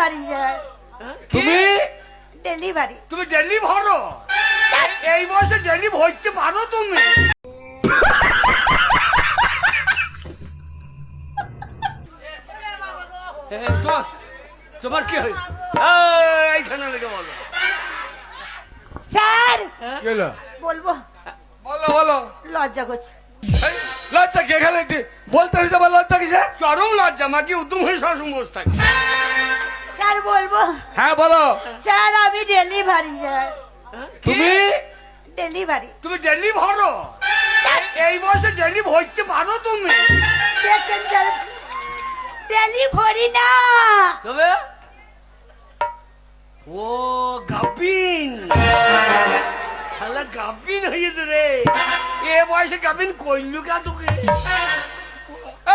Delivery হ্যাঁ? তুমি? Delivery তুমি ডেলি ভরো? এই বয়সে ডেলি ভরতে পারো তুমি? তোমার কি হয় এইখানে লেগে বলো। স্যার! কি বলব? বলো বলো। লজ্জা করছে। লজ্জা কি? এখানে একটি বলতে হয়েছে লজ্জা কিসে? চরম লজ্জা মাকে উদ্যম হয়ে সবসময় বসে থাকে। স্যার বলব? হ্যাঁ বলো। স্যার আমি ডেলিভারি স্যার? তুমি? ডেলিভারি। তুমি ডেলি ভরো? এই বয়সে ডেলি ভরতে পারো তুমি? স্যার। ডেলিভারি না। তবে? ও গাবিন শালা গাবিন হয়েছে রে। এ বয়সে গাবিন কইলু কা তোকে?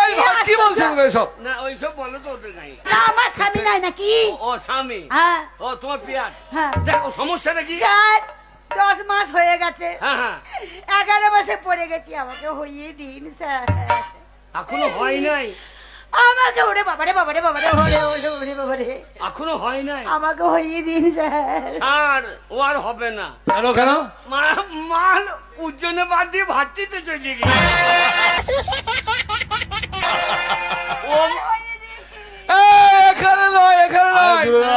এই ভাই বলছেন গো এসব না ওইসব বলো তো ওদের নাই না আমার স্বামী নাই নাকি? ও- স্বামী? হ্যাঁ। ও তোমার পিয়ার? হ্যাঁ। দেখো সমস্যাটা কি? স্যার দশ মাস হয়ে গেছে। হ্যাঁ হ্যাঁ। এগারো মাসে পড়ে গেছি আমাকে হইয়ে দিন স্যার। এখনও হয় নাই? আমাকে ওরে বাবারে বাবারে বাবারে ওরে ওরে ওরে বাবারে। এখনও হয় নাই? আমাকে হইয়ে দিন স্যার। আর ও আর হবে না। কেন কেন? মা- মাল উজ্জনে বাদ দিয়ে ভাতটিতে চলে গেছে 되고요.